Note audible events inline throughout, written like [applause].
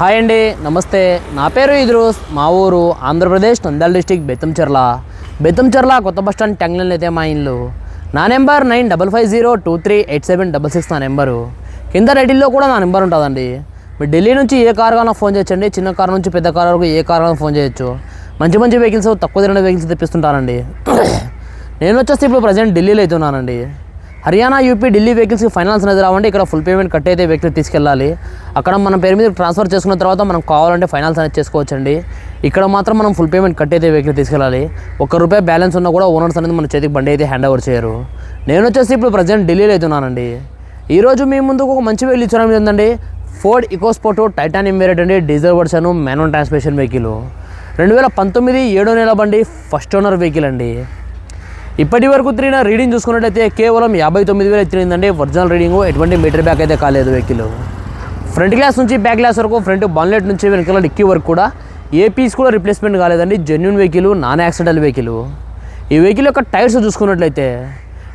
Hi అండి నమస్తే. నా పేరు ఇద్రూస్ మా ఊరు ఆంధ్రప్రదేశ్ నంద్యాల డిస్టిక్ బెత్తంచెర్ల బెత్తంచెర్ల కొత్త బస్ స్టాండ్ ట్యాంగ్లైన్ అయితే మా ఇల్లు. నా number nine double five zero two three eight seven double six నా నెంబరు. కింద రెడీలో కూడా నా నెంబర్ ఉంటుందండి. మీరు ఢిల్లీ నుంచి ఏ కార్ కావాలన్నా ఫోన్ చేయొచ్చండి చిన్న కార్ నుంచి పెద్ద కార్ వరకు ఏ కార్ కావాలన్నా ఫోన్ చేయొచ్చు. మంచి మంచి వెహికల్స్ తక్కువ తిరిగిన వెహికల్స్ తెప్పిస్తుంటానండి [coughs] నేను వచ్చేసి ఇప్పుడు ప్రజెంట్ ఢిల్లీలో అవుతున్నానండి హర్యానా యూపీ ఢిల్లీ వెహికల్స్కి ఫైనాన్స్ అనేది రావండి. ఇక్కడ ఫుల్ పేమెంట్ కట్ అయితే వెహికల్ తీసుకెళ్ళాలి. అక్కడ మన పేరు మీద ట్రాన్స్ఫర్ చేసుకున్న తర్వాత మనం కావాలంటే ఫైనాన్స్ అనేది చేసుకోవచ్చండి. ఇక్కడ మాత్రం మనం ఫుల్ పేమెంట్ కట్ అయితే వెహికల్ తీసుకెళ్ళాలి. ఒక్క రూపాయి బ్యాలెన్స్ ఉన్నా కూడా ఓనర్స్ అనేది మన చేతికి బండి అయితే హ్యాండ్ ఓవర్ చేయరు. నేను వచ్చేసి ఇప్పుడు ప్రజెంట్ ఢిల్లీలో అవుతున్నానండి ఈరోజు మీ ముందుకు ఒక మంచి వెహికల్ ఇచ్చడం ఏంటండి ఫోర్డ్ ఇకోస్పోర్ట్ టైటానియం వేరియట్ అండి. Diesel version manual transmission vehicle రెండు వేల పంతొమ్మిది ఏడో నెల బండి ఫస్ట్ ఓనర్ వెహికల్ అండి. ఇప్పటి వరకు తిరిగిన రీడింగ్ చూసుకున్నట్టయితే కేవలం యాభై తొమ్మిది వేలు తిరిగిందండి ఒరిజినల్ రీడింగ్ ఎటువంటి మీటర్ బ్యాక్ అయితే కాలేదు వెహికల్. ఫ్రంట్ గ్లాస్ నుంచి బ్యాక్ గ్లాస్ వరకు ఫ్రంట్ బాన్లెట్ నుంచి వెనకాల డిక్కీ వరకు కూడా ఏ పీస్ కూడా రిప్లేస్మెంట్ కాలేదండి. Genuine vehicle non accidental vehicle. ఈ వెహికల్ యొక్క టైర్స్ చూసుకున్నట్లయితే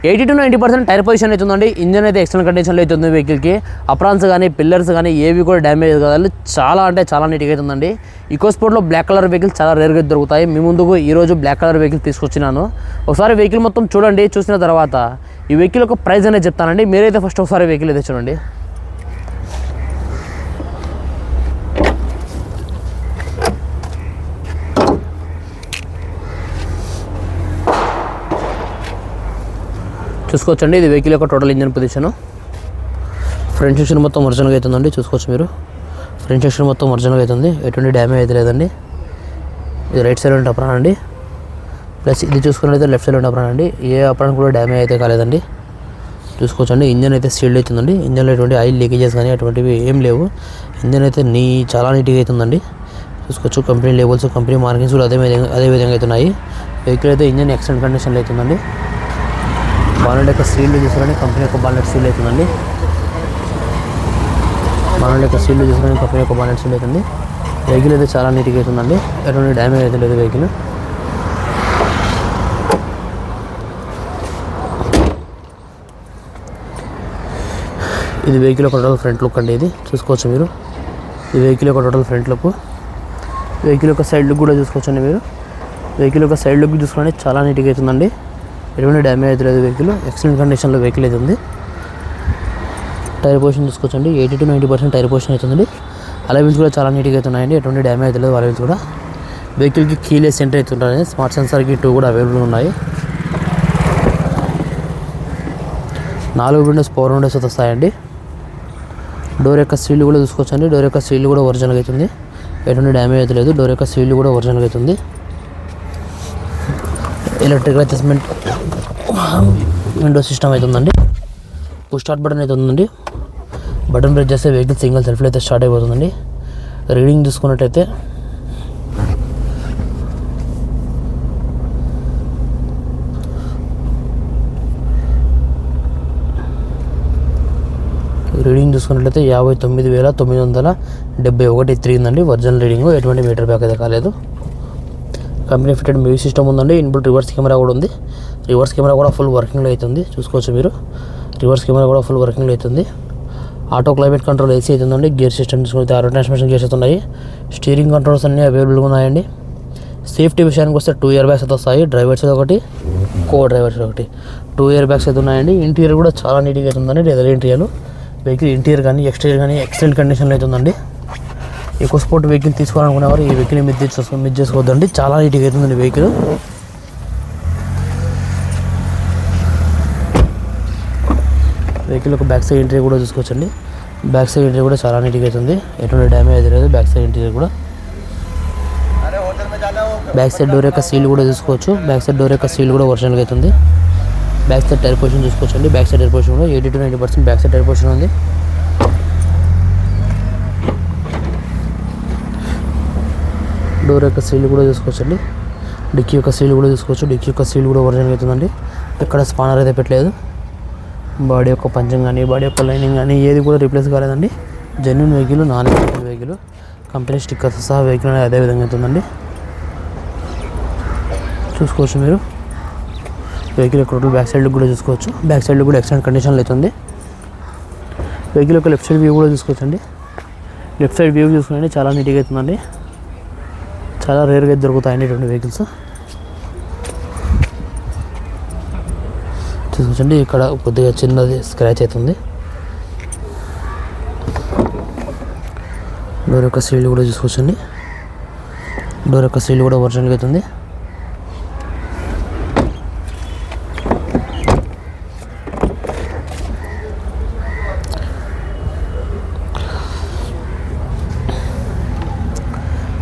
eighty to ninety percent tyre position అవుతుందండి ఇంజన్ అయితే ఎక్స్టర్నల్ కండిషన్లో అవుతుంది వెహికల్కి అప్రాన్స్ కానీ పిల్లర్స్ కానీ ఏవి కూడా డ్యామేజ్ కాదు. చాలా అంటే చాలా నీట్గా అవుతుందండి ఈకో స్పోర్ట్లో బ్లాక్ కలర్ వెహికల్ చాలా రేర్గా దొరుకుతాయి. మీ ముందుకు ఈరోజు బ్లాక్ కలర్ వెహికల్ తీసుకొచ్చినాను. ఒకసారి వెహికల్ మొత్తం చూడండి చూసిన తర్వాత ఈ వెహికల్ యొక్క ప్రైస్ అనేది చెప్తానండి. మీరైతే ఫస్ట్ ఒకసారి వెహికల్ అయితే చూడండి. చూసుకోవచ్చండి. ఇది వెహికల్ యొక్క total engine position front section మొత్తం ఒరిజినల్గా అవుతుందండి చూసుకోవచ్చు మీరు. ఫ్రంట్ సెక్షన్ మొత్తం ఒరిజినల్గా అవుతుంది ఎటువంటి డ్యామేజ్ అయితే లేదండి. ఇది రైట్ సైడ్ ఉంటే అప్రాన్ అండి. ప్లస్ ఇది చూసుకున్నట్లయితే లెఫ్ట్ సైడ్ ఉంటే అప్రాన్ అండి. ఏ అప్రాన్ కూడా డ్యామేజ్ అయితే కాలేదండి. చూసుకోవచ్చండి. ఇంజన్ అయితే సీల్డ్ అవుతుందండి ఇంజన్లో ఎటువంటి ఆయిల్ లీకేజెస్ కానీ అటువంటివి ఏం లేవు. ఇంజన్ అయితే నీ చాలా నీట్గా అవుతుందండి చూసుకోవచ్చు. కంపెనీ లేబుల్స్ కంపెనీ మార్కింగ్స్ కూడా అదే విధంగా అదే విధంగా అవుతున్నాయి. వెహికల్ అయితే ఇంజన్ ఎక్సలెంట్ కండిషన్లో అవుతుందండి బాలెట్ యొక్క సీల్ చూసుకోండి కంపెనీ యొక్క బాలెట్ సీల్ అవుతుందండి బాలెట్ యొక్క సీల్ చూసారని కంపెనీ యొక్క బాలెట్ సీల్ అవుతుంది వెహికల్ అయితే చాలా నీట్గా అవుతుందండి ఎటువంటి డ్యామేజ్ అయితే లేదు వెహికల్ ఇది వెహికల్ ఒక టోటల్ ఫ్రంట్ లుక్ అండి ఇది. చూసుకోవచ్చు మీరు. ఈ వెహికల్ యొక్క టోటల్ ఫ్రంట్ లుక్ వెహికల్ యొక్క సైడ్ లుక్ కూడా చూసుకోవచ్చండి మీరు. వెహికల్ యొక్క సైడ్ లుక్ చూసుకోండి చాలా నీట్గా అవుతుందండి ఎటువంటి డ్యామేజ్ అయితే లేదు వెహికల్ ఎక్సలెంట్ కండిషన్లో వెహికల్ అయితే ఉంది. టైర్ పొజిషన్ చూసుకోవచ్చండి. Eighty to ninety percent tyre position అవుతుంది అలవెన్స్ కూడా చాలా నీట్గా అవుతున్నాయండి ఎటువంటి డ్యామేజ్ అయితే లేదు అలవెన్స్ కూడా. వెహికల్కి కీలెస్ సెంటర్ అవుతుంటాయి స్మార్ట్ సెన్సార్కి టూ కూడా అవైలబుల్ ఉన్నాయి. నాలుగు విండోస్ పవర్ విండోస్ అయితే వస్తాయండి. డోర్ యొక్క సీల్ కూడా చూసుకోవచ్చండి. డోర్ యొక్క సీల్ కూడా ఒరిజినల్ అవుతుంది ఎటువంటి డ్యామేజ్ అయితే లేదు. డోర్ యొక్క సీల్ కూడా ఒరిజినల్ అవుతుంది ఎలక్ట్రికల్ అడ్జస్ట్మెంట్ విండో సిస్టమ్ అవుతుందండి పుష్ స్టార్ట్ బటన్ అయితే ఉందండి. బటన్ ప్రెస్ చేస్తే వెహికల్ సింగిల్ సెల్ఫ్లో అయితే స్టార్ట్ అయిపోతుందండి. రీడింగ్ చూసుకున్నట్టయితే. రీడింగ్ చూసుకున్నట్లయితే యాభై తొమ్మిది వేల తొమ్మిది వందల డెబ్బై ఒకటి త్రీ ఉందండి ఒరిజినల్ రీడింగ్ ఎటువంటి మీటర్ బ్యాక్ అయితే కాలేదు. కంపెనీ ఫిటెడ్ మ్యూజిక్ సిస్టమ్ ఉందండి. ఇన్బుల్ రివర్స్ కెమెరా కూడా ఉంది. రివర్స్ కెమెరా కూడా ఫుల్ వర్కింగ్లో అవుతుంది చూసుకోవచ్చు మీరు. రివర్స్ కెమెరా కూడా ఫుల్ వర్కింగ్లో అవుతుంది ఆటో క్లైమేట్ కంట్రోల్ ఏసీ అవుతుందండి గేర్ సిస్టమ్ చూసుకుంటే ఆరో ట్రాన్స్మిషన్ గేర్స్ అవుతున్నాయి స్టీరింగ్ కంట్రోల్స్ అన్నీ అవైలబుల్గా ఉన్నాయండి. సేఫ్టీ విషయానికి వస్తే టూ ఇయర్ బ్యాగ్స్ అయితే వస్తాయి. డ్రైవర్స్ ఒకటి కో డ్రైవర్స్ ఒకటి. టూ ఇయర్ బ్యాగ్స్ అయితే ఉన్నాయండి. ఇంటీరియర్ కూడా చాలా నీట్గా అవుతుందండి లెదర్ ఇంటీరియర్. వెహికల్ ఇంటీరియర్ కానీ ఎక్స్టీరియర్ కానీ ఎక్సలెంట్ కండిషన్లో అవుతుందండి ఎక్కువ స్పోర్ట్ వెహికల్ తీసుకోవాలనుకునేవారు ఈ వెహికల్ మిస్ చేసుకో మిస్ చేసుకోవద్దండి. చాలా నీట్గా అవుతుందండి వెహికల్ వెహికల్ ఒక బ్యాక్ సైడ్ ఇంటీరియర్ కూడా చూసుకోవచ్చండి. బ్యాక్ సైడ్ ఇంటీరియర్ కూడా చాలా నీట్గా అవుతుంది. ఎటువంటి డ్యామేజ్ అయితే లేదు. బ్యాక్ సైడ్ ఇంటీరియర్ కూడా. బ్యాక్ సైడ్ డోర్ యొక్క సీల్ కూడా చూసుకోవచ్చు. బ్యాక్ సైడ్ డోర్ యొక్క సీల్ కూడా ఒరిజినల్గా అవుతుంది. బ్యాక్ సైడ్ టైర్ పొజిషన్ చూసుకోవచ్చండి. బ్యాక్ సైడ్ టైర్ పొజిషన్ కూడా eighty to ninety percent back side tyre position ఉంది. డోర్ యొక్క సీల్ కూడా చూసుకోవచ్చండి. డిక్కీ యొక్క సీల్ కూడా చూసుకోవచ్చు. డిక్కీ యొక్క సీల్ కూడా ఒరిజినల్ అవుతుందండి. ఎక్కడ స్పానర్ అయితే పెట్టలేదు. బాడీ యొక్క పంచం కానీ బాడీ యొక్క లైనింగ్ కానీ ఏది కూడా రీప్లేస్ కాలేదండి. Genuine vehicle non expected vehicle company stickers సహా వెహికల్ అనేది అదే విధంగా అవుతుందండి. చూసుకోవచ్చు మీరు. వెహికల్ యొక్క టోటల్ బ్యాక్ సైడ్ కూడా చూసుకోవచ్చు. బ్యాక్ సైడ్ కూడా ఎక్సలెంట్ కండిషన్లో అవుతుంది. వెహికల్ యొక్క లెఫ్ట్ సైడ్ వ్యూ కూడా చూసుకోవచ్చండి. లెఫ్ట్ సైడ్ వ్యూ చూసుకుని చాలా నీట్గా అవుతుందండి. చాలా రేర్గా అయితే దొరుకుతాయండి వెహికల్స్. చూసుకోండి ఇక్కడ కొద్దిగా చిన్నది స్క్రాచ్ అవుతుంది డోర్ యొక్క సీల్ కూడా చూసుకోవచ్చండి. డోర్ యొక్క సీల్ కూడా ఒరిజినల్గా అవుతుంది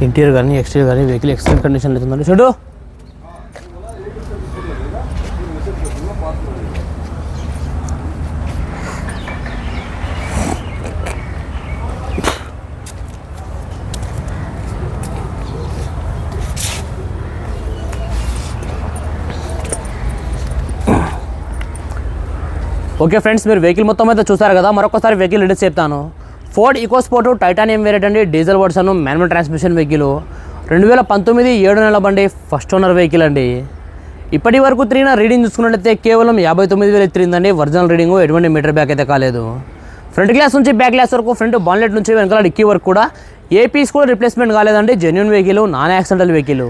ఇంటీరియర్ కానీ ఎక్స్టీరియర్ కానీ వెహికల్ ఎక్సలెంట్ కండిషన్ అవుతుందండి చూడు. ఓకే ఫ్రెండ్స్ మీరు వెహికల్ మొత్తం అయితే చూసారు కదా మరొకసారి వెహికల్ డీటెయిల్స్ చెప్తాను ఫోర్డ్ ఈకోస్పోర్ట్ టైటానియం వేరియట్ అండి diesel version manual transmission vehicle. రెండు వేల పంతొమ్మిది ఏడు నెలల బండి ఫస్ట్ ఓనర్ వెహికల్ అండి. ఇప్పటి వరకు తిరిగిన రీడింగ్ చూసుకున్నట్లయితే కేవలం యాభై తొమ్మిది వేలు తిరిగిందండి. ఒరిజినల్ రీడింగ్ ఎటువంటి మీటర్ బ్యాక్ అయితే కాలేదు. ఫ్రంట్ గ్లాస్ నుంచి బ్యాక్ గ్లాస్ వరకు ఫ్రంట్ బాన్లెట్ నుంచి వెనకాల డిక్కీ వరకు కూడా ఏ పీస్ కూడా రిప్లేస్మెంట్ కాలేదండి. Genuine vehicle non accidental vehicle.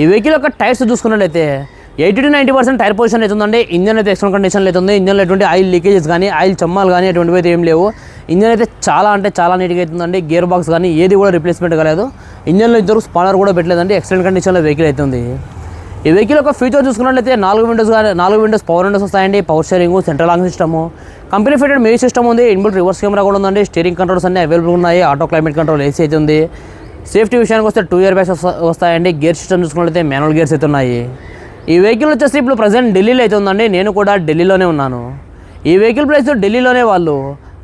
ఈ వెహికల్ యొక్క టైర్స్ చూసుకున్నట్లయితే eighty to ninety percent tyre position అవుతుందండి ఇంజన్ అయితే ఎక్స్ట్రా కండిషన్లో అవుతుంది ఇంజన్లో ఎటువంటి ఆయిల్ లీకేజెస్ కానీ ఆయిల్ చమ్మాలు కానీ అటువంటివి అయితే ఏం లేవు. ఇంజన్ అయితే చాలా అంటే చాలా నీట్గా అవుతుందండి గేర్ బాక్స్ కానీ ఏది కూడా రిప్లేస్మెంట్ కాలేదు. ఇంజన్లో ఇద్దరు స్పానర్ కూడా పెట్టలేదండి. ఎక్సలెంట్ కండిషన్లో వెహికల్ అవుతుంది ఈ వెహికల్ యొక్క ఫీచర్ చూసుకున్నట్లయితే నాలుగు విండోస్ కానీ నాలుగు విండోస్ పవర్ విండోస్ వస్తాయండి. Power steering central lock system company fitted music system ఉంది. ఇన్బుల్ రివర్స్ కెమెరా కూడా ఉందండి. స్టీరింగ్ కంట్రోల్స్ అన్ని అవైలబుల్ ఉన్నాయి. ఆటో క్లైమేట్ కంట్రోల్ ఏసీ అయితే ఉంది. సేఫ్టీ విషయానికి వస్తే టూ ఇయర్ బ్యాగ్స్ వస్తాయండి. గేర్ సిస్టమ్ చూసుకున్నట్లయితే మాన్యువల్ గేర్స్ అయితే ఉన్నాయి. ఈ వెహికల్ వచ్చేసి ఇప్పుడు ప్రజెంట్ ఢిల్లీలో అయితే ఉందండి. నేను కూడా ఢిల్లీలోనే ఉన్నాను. ఈ వెహికల్ ప్రైస్ ఢిల్లీలోనే వాళ్ళు